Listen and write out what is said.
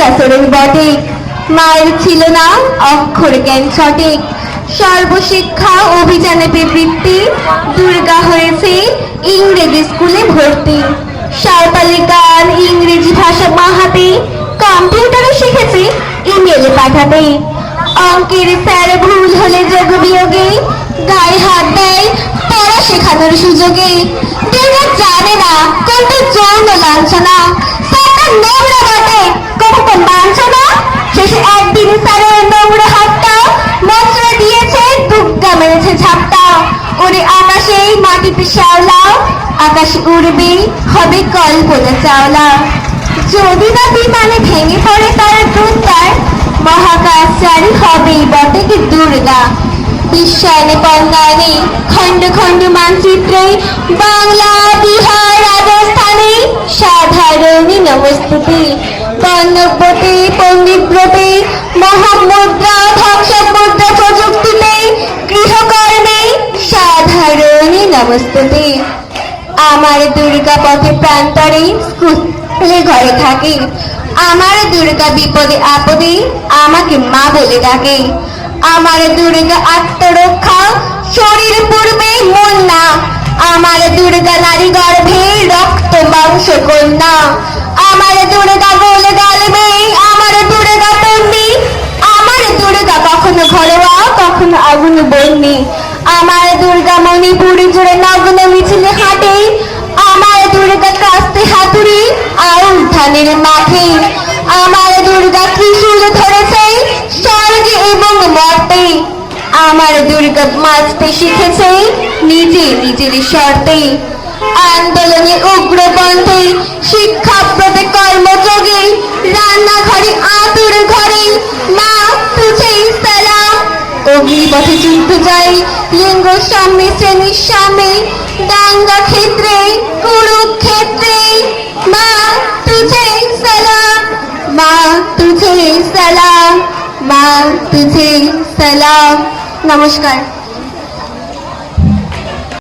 গাছের বটে। মায়ের ছিল না, অক্ষর জ্ঞান সঠিক। সর্বশিক্ষা অভিযানে প্রবৃত্তি দুর্গা হয়েছে ইংরেজি স্কুলে ভর্তি। সাঁওতালি গান, ইংরেজি ভাষা মাহাতে, কম্পিউটারে শিখেছে, ইমেলে পাঠাতে। অঙ্কের স্যার ভুল হলে যোগ বিয়োগে, গায়ে হাত দেয়, পড়া শেখানোর সুযোগে। দুর্গা জানে না কোনটা যৌন লাঞ্ছনা। শ্যাওলা আকাশ উড়বে, হবে কল্পনা চাওলা। যদি না বিমানে ভেঙে পড়ে তার মহাকাশচারী বটে কি দুর্গা। বিশ্বায়নে বঙ্গায়নে খণ্ড খণ্ড মানচিত্রে, বাংলা বিহার রাজস্থানে সাধারণী নমস্তুতি। কর্ণব্রতে পণ্ডিত নমস্তুতি আমার দুর্গা পথে প্রান্তরে স্কুলে ঘরে থাকে। আমার দুর্গা বিপদে আপদে আমাকে মা বলে ডাকে। আমার দুর্গা আত্মরক্ষা শরীর পূর্বে মন না। আমার দুর্গা নারী গর্ভে রক্ত মাংস কন্যা। আমার দুর্গা গোল গালবে, আমার দুর্গা তন্নি আমার দুর্গা কখনো ঘরোয়া, কখনো আগুন বন্যি আমার দুর্গা মণিপুরি ধানের মাঠে আমার দুর্গা ত্রিশূল ধরেছে স্বর্গে এবং মর্তে। আমার দুর্গা মাছতে শিখেছে নিজে নিজের শর্তে। আন্দোলনে উগ্রপন্থে, শিক্ষাপ্রদে কর্মযোগে রান্নাঘরে, আতুর ঘরে মা তুঝে সালাম। অগ্নিপথে যুদ্ধ যাই লিঙ্গ সামনে শ্রেণির সামনে দাঙ্গা ক্ষেত্রে তুঝে সালাম नमस्कार